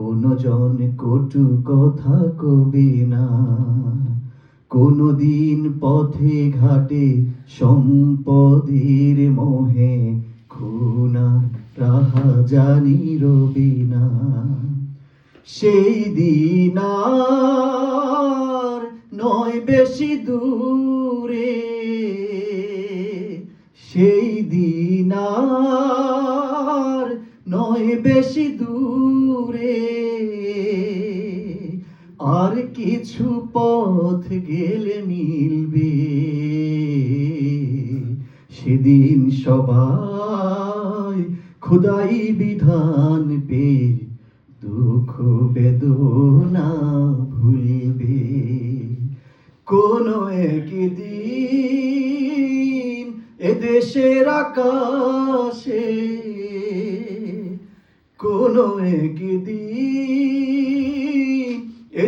কোন জন কটু কথা কবে না। কোনদিন পথে ঘাটে সম্পদের মোহে খুনা, রাহা জানি রবি না। সেই দিন নয় বেশি দূরে, সেই দিন নয় বেশি দূরে। আর কিছু পথ গেলে মিলবে। সেদিন সবাই খুদাই বিধান পে দুঃখ বেদনা ভুলবে। কোন একদিন এদেশের আকাশে কোন একদিন